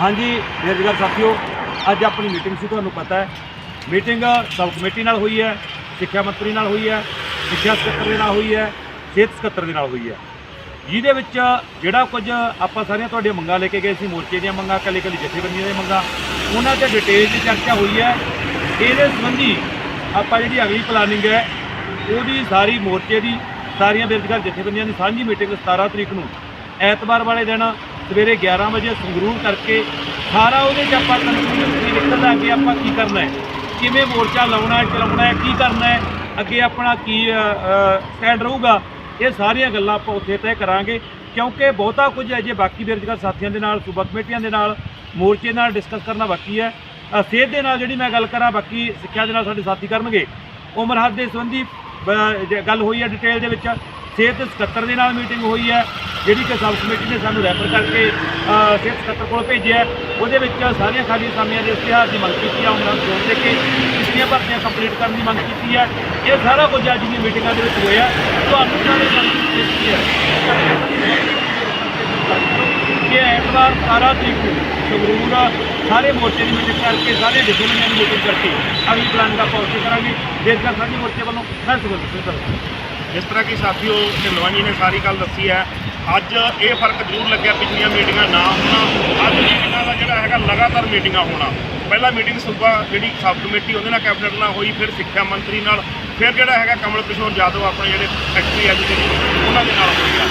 ਹਾਂਜੀ ਬੇਰੁਜ਼ਗਾਰ ਸਾਥੀਓ, ਅੱਜ ਆਪਣੀ ਮੀਟਿੰਗ ਸੀ, ਤੁਹਾਨੂੰ ਪਤਾ ਹੈ। ਮੀਟਿੰਗ ਸਬ ਕਮੇਟੀ ਨਾਲ ਹੋਈ ਹੈ, ਸਿੱਖਿਆ ਮੰਤਰੀ ਨਾਲ ਹੋਈ ਹੈ, ਸਿੱਖਿਆ ਸਕੱਤਰ ਦੇ ਨਾਲ ਹੋਈ ਹੈ, ਸਿਹਤ ਸਕੱਤਰ ਦੇ ਨਾਲ ਹੋਈ ਹੈ। ਜਿਹਦੇ ਵਿੱਚ ਜਿਹੜਾ ਕੁਝ ਆਪਾਂ ਸਾਰੀਆਂ ਤੁਹਾਡੀਆਂ ਮੰਗਾਂ ਲੈ ਕੇ ਗਏ ਸੀ, ਮੋਰਚੇ ਦੀਆਂ ਮੰਗਾਂ ਕੱਲੇ ਕੱਲੇ ਜਥੇਬੰਦੀਆਂ ਦੀਆਂ ਮੰਗਾਂ, ਉਹਨਾਂ ਤੇ ਡਿਟੇਲ 'ਚ ਚਰਚਾ ਹੋਈ ਹੈ। ਇਹਦੇ ਸੰਬੰਧੀ ਆਪਾਂ ਜਿਹੜੀ ਅਗਲੀ ਪਲਾਨਿੰਗ ਹੈ, ਉਹਦੀ ਸਾਰੀ ਮੋਰਚੇ ਦੀ, ਸਾਰੀਆਂ ਬੇਰੁਜ਼ਗਾਰ ਜਥੇਬੰਦੀਆਂ ਦੀ ਸਾਂਝੀ ਮੀਟਿੰਗ 17 ਤਰੀਕ ਨੂੰ, ਐਤਵਾਰ ਵਾਲੇ ਦਿਨ ਸਵੇਰੇ 11 ਵਜੇ ਸੰਗਰੂਰ ਕਰਕੇ ਸਾਰਾ ਉਹਦੇ 'ਚ ਆਪਾਂ ਕਨਕਲੂਜਨ ਕੀ ਨਿਕਲਦਾ ਅੱਗੇ ਆਪਾਂ ਕੀ ਕਰਨਾ ਹੈ, ਕਿਵੇਂ ਮੋਰਚਾ ਲਾਉਣਾ ਹੈ, ਚਲਾਉਣਾ ਹੈ, ਕੀ ਕਰਨਾ ਹੈ, ਅੱਗੇ ਆਪਣਾ ਕੀ ਸਟੈਂਡ ਰਹੂਗਾ, ਇਹ ਸਾਰੀਆਂ ਗੱਲਾਂ ਆਪਾਂ ਉੱਥੇ ਤੈਅ ਕਰਾਂਗੇ, ਕਿਉਂਕਿ ਬਹੁਤਾ ਕੁਝ ਅਜੇ ਬਾਕੀ ਬੇਰੁਜ਼ਗਾਰ ਸਾਥੀਆਂ ਦੇ ਨਾਲ, ਸੂਬਾ ਕਮੇਟੀਆਂ ਦੇ ਨਾਲ, ਮੋਰਚੇ ਨਾਲ ਡਿਸਕਸ ਕਰਨਾ ਬਾਕੀ ਹੈ। ਸਿਹਤ ਦੇ ਨਾਲ ਜਿਹੜੀ ਮੈਂ ਗੱਲ ਕਰਾਂ, ਬਾਕੀ ਸਿੱਖਿਆ ਦੇ ਨਾਲ ਸਾਡੇ ਸਾਥੀ ਕਰਨਗੇ। ਉਮਰ ਹੱਦ ਦੇ ਸੰਬੰਧੀ ਗੱਲ ਹੋਈ ਹੈ ਡਿਟੇਲ ਦੇ ਵਿੱਚ, ਸਿਹਤ ਸਕੱਤਰ ਦੇ ਨਾਲ ਮੀਟਿੰਗ ਹੋਈ ਹੈ ਜਿਹੜੀ ਕਿ ਸਬ ਕਮੇਟੀ ਨੇ ਸਾਨੂੰ ਰੈਫਰ ਕਰਕੇ ਸਿਹਤ ਸਕੱਤਰ ਕੋਲ ਭੇਜਿਆ ਉਹਦੇ ਵਿੱਚ ਸਾਰੀਆਂ ਖਾਲੀ ਅਸਾਮੀਆਂ ਦੇ ਇਸ਼ਤਿਹਾਰ ਦੀ ਮੰਗ ਕੀਤੀ ਆ ਉਹਨਾਂ ਨੂੰ ਜੋੜ ਦੇ ਕੇ ਪਿਛਲੀਆਂ ਭਰਤੀਆਂ ਕੰਪਲੀਟ ਕਰਨ ਦੀ ਮੰਗ ਕੀਤੀ ਹੈ। ਇਹ ਸਾਰਾ ਕੁਝ ਅੱਜ ਦੀਆਂ ਮੀਟਿੰਗਾਂ ਦੇ ਵਿੱਚ ਹੋਇਆ। ਤੁਹਾਨੂੰ ਸਾਰੇ ਸੰਗਤ ਹੈ। ਕਿ ਐਤਵਾਰ 17 ਤਰੀਕ ਸੰਗਰੂਰ ਸਾਰੇ ਮੋਰਚੇ ਦੀ ਮੀਟਿੰਗ ਕਰਕੇ, ਸਾਰੇ ਡਿਸਪਲਿਨਾਂ ਦੀ ਮੀਟਿੰਗ ਕਰਕੇ ਅਗਲੀ ਪਲਾਨ ਦਾ ਆਪਾਂ ਉੱਥੇ ਕਰਾਂਗੇ ਦੇਸ਼ਗਰ ਸਾਂਝੇ ਮੋਰਚੇ ਵੱਲੋਂ ਮੈਂ ਸੁਖਵਿੰਦਰ ਸਿੰਘ ਜਿਸ ਤਰ੍ਹਾਂ ਕਿ ਸਾਥੀਓ ਢਿੱਲਵਾਂ ਜੀ ਨੇ ਸਾਰੀ ਗੱਲ ਦੱਸੀ ਹੈ ਅੱਜ ਇਹ ਫ਼ਰਕ ਜ਼ਰੂਰ ਲੱਗਿਆ ਪਿਛਲੀਆਂ ਮੀਟਿੰਗਾਂ ਨਾ ਹੋਣਾ। ਅੱਜ ਮੀਟਿੰਗਾਂ ਦਾ ਜਿਹੜਾ ਹੈਗਾ ਲਗਾਤਾਰ ਮੀਟਿੰਗਾਂ ਹੋਣਾ। ਪਹਿਲਾ ਮੀਟਿੰਗ ਸੂਬਾ ਜਿਹੜੀ ਸਬ ਕਮੇਟੀ ਉਹਦੇ ਨਾਲ ਕੈਬਨਿਟ ਨਾਲ ਹੋਈ, ਫਿਰ ਸਿੱਖਿਆ ਮੰਤਰੀ ਨਾਲ, ਫਿਰ ਜਿਹੜਾ ਹੈਗਾ ਕਮਲ ਕਿਸ਼ੋਰ ਯਾਦਵ ਆਪਣੇ ਜਿਹੜੇ ਸੈਕਟਰੀ ਐਜੂਕੇਸ਼ਨ ਉਹਨਾਂ ਦੇ ਨਾਲ ਹੋਈ ਆ।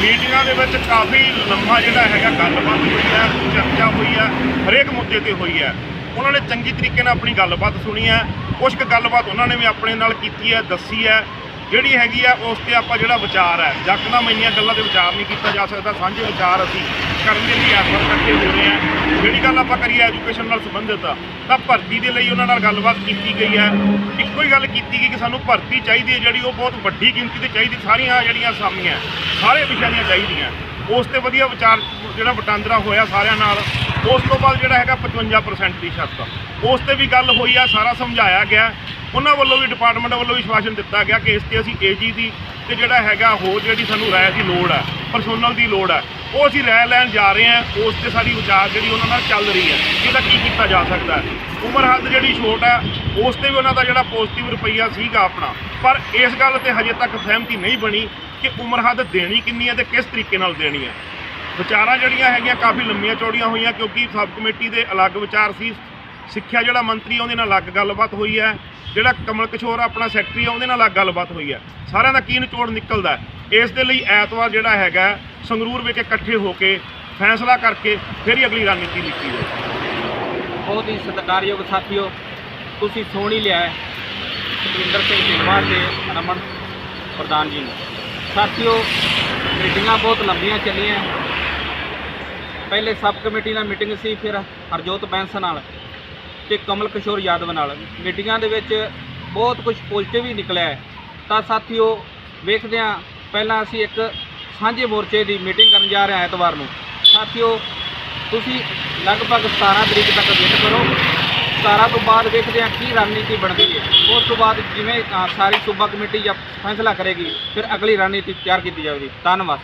ਮੀਟਿੰਗਾਂ ਦੇ ਵਿੱਚ ਕਾਫੀ ਲੰਮਾ ਜਿਹੜਾ ਹੈਗਾ ਗੱਲਬਾਤ ਹੋਈ ਹੈ ਚਰਚਾ ਹੋਈ ਹੈ ਹਰੇਕ ਮੁੱਦੇ ਤੇ ਹੋਈ ਹੈ ਉਹਨਾਂ ਨੇ ਚੰਗੀ ਤਰੀਕੇ ਨਾਲ ਆਪਣੀ ਗੱਲਬਾਤ ਸੁਣੀ ਹੈ ਕੁਝ ਕੁ ਗੱਲਬਾਤ ਉਹਨਾਂ ਨੇ ਵੀ ਆਪਣੇ ਨਾਲ ਕੀਤੀ ਹੈ ਦੱਸੀ ਹੈ ਜਿਹੜੀ ਹੈਗੀ ਆ, ਉਸ ਤੇ ਆਪਾਂ ਜਿਹੜਾ ਵਿਚਾਰ ਹੈ ਯਕਦਮ ਇੰਨੀਆਂ ਗੱਲਾਂ ਤੇ ਵਿਚਾਰ ਨਹੀਂ ਕੀਤਾ ਜਾ ਸਕਦਾ, ਸਾਂਝੇ ਵਿਚਾਰ ਅਸੀਂ ਕਰਨ ਦੇ ਲਈ ਐਫਰਟ ਕਰਕੇ ਹੋ ਰਹੇ ਹਾਂ। ਜਿਹੜੀ ਗੱਲ ਆਪਾਂ ਕਰੀਏ ਐਜੂਕੇਸ਼ਨ ਨਾਲ ਸੰਬੰਧਿਤ ਆ ਤਾਂ ਭਰਤੀ ਦੇ ਲਈ ਉਹਨਾਂ ਨਾਲ ਗੱਲਬਾਤ ਕੀਤੀ ਗਈ ਹੈ। ਇੱਕੋ ਹੀ ਗੱਲ ਕੀਤੀ ਗਈ ਕਿ ਸਾਨੂੰ ਭਰਤੀ ਚਾਹੀਦੀ ਹੈ, ਜਿਹੜੀ ਉਹ ਬਹੁਤ ਵੱਡੀ ਗਿਣਤੀ ਤੇ ਚਾਹੀਦੀ, ਸਾਰੀਆਂ ਜਿਹੜੀਆਂ ਅਸਾਮੀਆਂ ਸਾਰੇ ਵਿਸ਼ਿਆਂ ਦੀਆਂ ਚਾਹੀਦੀਆਂ। ਉਸ ਤੇ ਵਧੀਆ ਵਿਚਾਰ, ਜਿਹੜਾ ਵਟਾਂਦਰਾ ਹੋਇਆ ਸਾਰਿਆਂ ਨਾਲ, ਉਸ ਤੋਂ ਬਾਅਦ ਜਿਹੜਾ ਹੈਗਾ 55% ਦੀ ਸ਼ਰਤ ਉਸ ਤੇ ਵੀ ਗੱਲ ਹੋਈ ਆ, ਸਾਰਾ ਸਮਝਾਇਆ ਗਿਆ। ਉਹਨਾਂ ਵੱਲੋਂ ਵੀ ਡਿਪਾਰਟਮੈਂਟ ਵੱਲੋਂ ਵੀ ਸ਼ਵਾਸਨ ਦਿੱਤਾ ਗਿਆ ਕਿ ਇਸ ਤੇ ਅਸੀਂ ਏਜੀ ਦੀ ਤੇ ਜਿਹੜਾ ਹੈਗਾ ਹੋਰ ਜਿਹੜੀ ਸਾਨੂੰ ਰਾਏ ਦੀ ਲੋੜ ਹੈ ਪਰਸੋਨਲ ਦੀ ਲੋੜ ਹੈ, ਉਹ ਅਸੀਂ ਰਾਏ ਲੈਣ ਜਾ ਰਹੇ ਹਾਂ, ਉਸ ਤੇ ਸਾਡੀ ਵਿਚਾਰ ਜਿਹੜੀ ਉਹਨਾਂ ਨਾਲ ਚੱਲ ਰਹੀ ਹੈ ਇਹਦਾ ਕੀ ਕੀਤਾ ਜਾ ਸਕਦਾ ਉਮਰ ਹੱਦ ਜਿਹੜੀ ਛੋਟ ਹੈ, ਉਸ ਤੇ ਵੀ ਉਹਨਾਂ ਦਾ ਜਿਹੜਾ ਪੋਜ਼ਿਟਿਵ ਰੁਪਈਆ ਸੀਗਾ ਆਪਣਾ, ਪਰ ਇਸ ਗੱਲ ਤੇ ਹਜੇ ਤੱਕ ਸਹਿਮਤੀ ਨਹੀਂ ਬਣੀ ਕਿ ਉਮਰ ਹੱਦ ਦੇਣੀ ਕਿੰਨੀ ਹੈ ਤੇ ਕਿਸ ਤਰੀਕੇ ਨਾਲ ਦੇਣੀ ਹੈ। ਵਿਚਾਰਾਂ ਜਿਹੜੀਆਂ ਹੈਗੀਆਂ ਕਾਫੀ ਲੰਮੀਆਂ ਚੌੜੀਆਂ ਹੋਈਆਂ ਕਿਉਂਕਿ ਸਬ ਕਮੇਟੀ ਦੇ ਅਲੱਗ ਵਿਚਾਰ ਸੀ ਸਿੱਖਿਆ ਜਿਹੜਾ ਮੰਤਰੀ ਆ, ਉਹਦੇ ਨਾਲ ਅਲੱਗ ਗੱਲਬਾਤ ਹੋਈ ਹੈ। ਜਿਹੜਾ ਕਮਲ ਕਿਸ਼ੋਰ ਆਪਣਾ ਸੈਕਟਰੀ ਆ, ਉਹਦੇ ਨਾਲ ਅਲੱਗ ਗੱਲਬਾਤ ਹੋਈ ਹੈ। ਸਾਰਿਆਂ ਦਾ ਕੀ ਨਿਚੋੜ ਨਿਕਲਦਾ ਇਸ ਦੇ ਲਈ ਐਤਵਾਰ ਜਿਹੜਾ ਹੈਗਾ ਸੰਗਰੂਰ ਵਿੱਚ ਇਕੱਠੇ ਹੋ ਕੇ ਫੈਸਲਾ ਕਰਕੇ ਫਿਰ ਹੀ ਅਗਲੀ ਰਣਨੀਤੀ ਲਿਖੀ ਜਾਵੇ ਬਹੁਤ ਹੀ ਸਤਿਕਾਰਯੋਗ ਸਾਥੀਓ ਤੁਸੀਂ ਸੁਣ ਹੀ ਲਿਆ ਹੈ ਸਿੰਘ ਢਿੱਲੋਂ ਤੇ ਰਮਨ ਪ੍ਰਧਾਨ ਜੀ ਨੂੰ। ਸਾਥੀਓ ਮੀਟਿੰਗਾਂ ਬਹੁਤ ਲੰਬੀਆਂ ਚੱਲੀਆਂ। ਪਹਿਲੇ ਸਬ ਕਮੇਟੀ ਨਾਲ ਮੀਟਿੰਗ ਸੀ ਫਿਰ ਹਰਜੋਤ ਬੈਂਸ ਨਾਲ। ਤੇ ਕਮਲ ਕਿਸ਼ੋਰ ਯਾਦਵ ਨਾਲ। ਮੀਟਿੰਗਾਂ ਦੇ ਵਿੱਚ ਬਹੁਤ ਕੁਝ ਪੋਜ਼ਿਟਿਵ ਹੀ ਨਿਕਲਿਆ ਹੈ। ਤਾਂ ਸਾਥੀਓ, ਵੇਖਦੇ ਹਾਂ, ਪਹਿਲਾਂ ਅਸੀਂ ਇੱਕ ਸਾਂਝੇ ਮੋਰਚੇ ਦੀ ਮੀਟਿੰਗ ਕਰਨ ਜਾ ਰਹੇ ਹਾਂ ਐਤਵਾਰ ਨੂੰ। ਸਾਥੀਓ, ਤੁਸੀਂ ਲਗਭਗ 17 ਤਰੀਕ ਤੱਕ ਵੇਟ ਕਰੋ। 17 ਤੋਂ ਬਾਅਦ ਵੇਖਦੇ ਹਾਂ ਕੀ ਰਣਨੀਤੀ ਬਣਦੀ ਹੈ। ਉਸ ਤੋਂ ਬਾਅਦ ਜਿਵੇਂ ਸਾਰੀ ਸੂਬਾ ਕਮੇਟੀ ਜਾਂ ਫੈਸਲਾ ਕਰੇਗੀ, ਫਿਰ ਅਗਲੀ ਰਣਨੀਤੀ ਤਿਆਰ ਕੀਤੀ ਜਾਵੇਗੀ। ਧੰਨਵਾਦ।